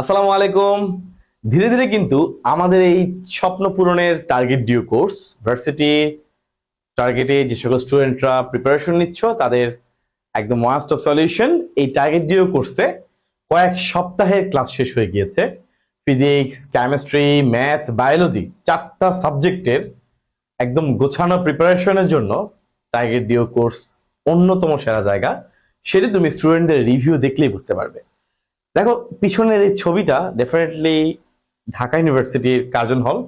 আসসালামু আলাইকুম। ধীরে ধীরে কিন্তু আমাদের এই স্বপ্ন পূরণের টার্গেট ডিউ কোর্স ভার্সিটি টার্গেটে যে সকল স্টুডেন্টরা প্রিপারেশন নিচ্ছ, তাদের একদম ওয়াস্ট অফ সলিউশন এই টার্গেট ডিউ কোর্সে কয়েক সপ্তাহের ক্লাস শেষ হয়ে গিয়েছে। ফিজিক্স কেমিস্ট্রি ম্যাথ বায়োলজি চারটা সাবজেক্টের একদম গোছানো প্রিপারেশনের জন্য টার্গেট ডিও কোর্স অন্যতম সেরা জায়গা। সেটি তুমি স্টুডেন্টদের রিভিউ দেখলেই বুঝতে পারবে। দেখো, পিছনের এই ছবিটা ডেফিনেটলি ঢাকা ইউনিভার্সিটির কার্জন হল।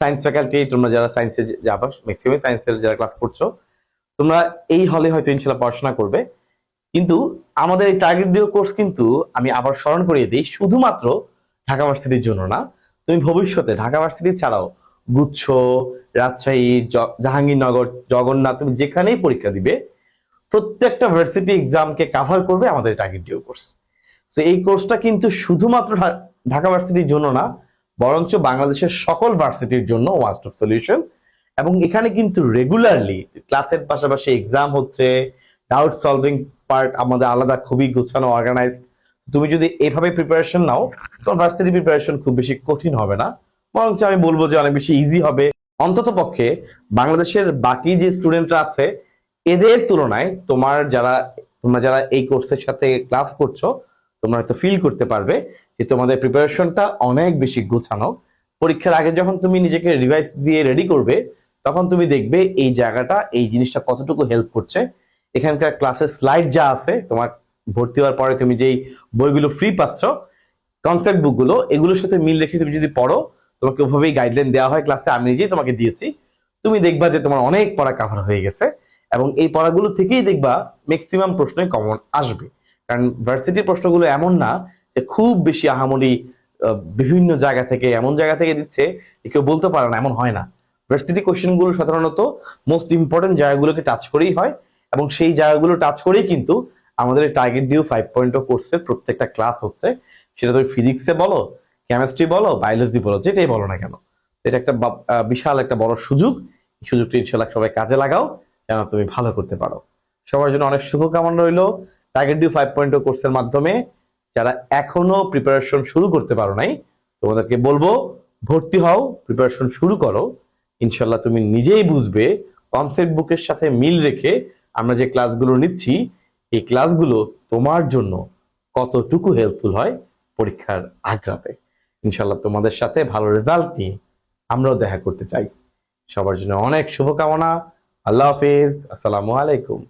সায়েন্স ফ্যাকাল্টি তোমরা যারা সায়েন্সে যাবা ম্যাক্সিমাম সায়েন্সের যারা ক্লাস করছ, তোমরা এই হলে হয়তো ইনশাল্লাহ পড়াশোনা করবে। কিন্তু আমাদের এই টার্গেট ডিও কোর্স কিন্তু আমি আবার স্মরণ করিয়ে দিই, শুধুমাত্র ঢাকা ভার্সিটির জন্য না, তুমি ভবিষ্যতে ঢাকা ভার্সিটি ছাড়াও গুচ্ছ, রাজশাহী জাহাঙ্গীরনগর, জগন্নাথ, তুমি যেখানেই পরীক্ষা দিবে, প্রত্যেকটা ভার্সিটি এক্সামকে কাভার করবে আমাদের টার্গেট ডিও কোর্স তো এই কোর্সটা কিন্তু শুধুমাত্র ঢাকা ভার্সিটির জন্য না, বরঞ্চ বাংলাদেশের সকল ভার্সিটির জন্য ওয়াস্ট অফ সলিউশন এবং এখানে কিন্তু রেগুলারলি ক্লাসের পাশাপাশি এক্সাম হচ্ছে ডাউট সলভিং পার্ট আমাদের আলাদা, খুবই গোছানো অর্গানাইজড তুমি যদি এভাবে প্রিপারেশন নাও তোমার ভার্সিটি প্রিপারেশন খুব বেশি কঠিন হবে না। বরঞ্চ আমি বলব যে অনেক বেশি ইজি হবে। অন্তত পক্ষে বাংলাদেশের বাকি যে স্টুডেন্টরা আছে, এদের তুলনায় তোমার যারা, তোমরা যারা এই কোর্সের সাথে ক্লাস করছ তোমরা হয়তো ফিল করতে পারবে যে তোমাদের প্রিপারেশনটা অনেক বেশি গোছানো। পরীক্ষার আগে যখন তুমি নিজেকে রিভাইস দিয়ে রেডি করবে, তখন তুমি দেখবে এই জায়গাটা, এই জিনিসটা কতটুকু হেল্প করছে। এখানকার ক্লাসের স্লাইড যা আছে, তোমার ভর্তি হওয়ার পরে তুমি যেই বইগুলো ফ্রি পাচ্ছ কনসেপ্ট বুকগুলো এগুলোর সাথে মিল রেখে তুমি যদি পড়ো, তোমাকে ওভাবেই গাইডলাইন দেওয়া হয় ক্লাসে আমি নিজেই তোমাকে দিয়েছি। তুমি দেখবা যে তোমার অনেক পড়া কাভার হয়ে গেছে এবং এই পড়াগুলো থেকেই দেখবা ম্যাক্সিমাম প্রশ্নই কমন আসবে। কারণ ভার্সিটির প্রশ্নগুলো এমন না যে খুব বেশি আহামরি বিভিন্ন জায়গা থেকে, এমন জায়গা থেকে দিচ্ছে কেউ বলতে পারে না, এমন হয় না। ভার্সিটি কোশ্চেনগুলো সাধারণত মোস্ট ইম্পর্টেন্ট জায়গাগুলোকে টাচ করেই হয় এবং সেই জায়গাগুলো টাচ করেই কিন্তু আমাদের টার্গেট ডিউ ফাইভ পয়েন্ট কোর্সের প্রত্যেকটা ক্লাস হচ্ছে। সেটা তুমি ফিজিক্সে বলো কেমিস্ট্রি বলো বায়োলজি বলো, যেটাই বলো না কেন। এটা একটা বিশাল একটা বড় সুযোগ। সুযোগটা ইনশাল্লাহ সবাই কাজে লাগাও, যেন তুমি ভালো করতে পারো। সবার জন্য অনেক শুভকামনা রইল। টার্গেট ফাইভ পয়েন্ট কোর্সের মাধ্যমে যারা এখনও প্রিপারেশন শুরু করতে পারো নাই, তোমাদেরকে বলব, ভর্তি হও প্রিপারেশন শুরু করো। ইনশাল্লাহ তুমি নিজেই বুঝবে কনসেপ্ট বুকের সাথে মিল রেখে আমরা যে ক্লাসগুলো নিচ্ছি, এই ক্লাসগুলো তোমার জন্য কতটুকু হেল্পফুল হয় পরীক্ষার আগ্রাতে ইনশাল্লাহ তোমাদের সাথে ভালো রেজাল্ট নিয়ে আমরাও দেখা করতে চাই। সবার জন্য অনেক শুভকামনা। আল্লাহ হাফিজ। আসসালামু আলাইকুম।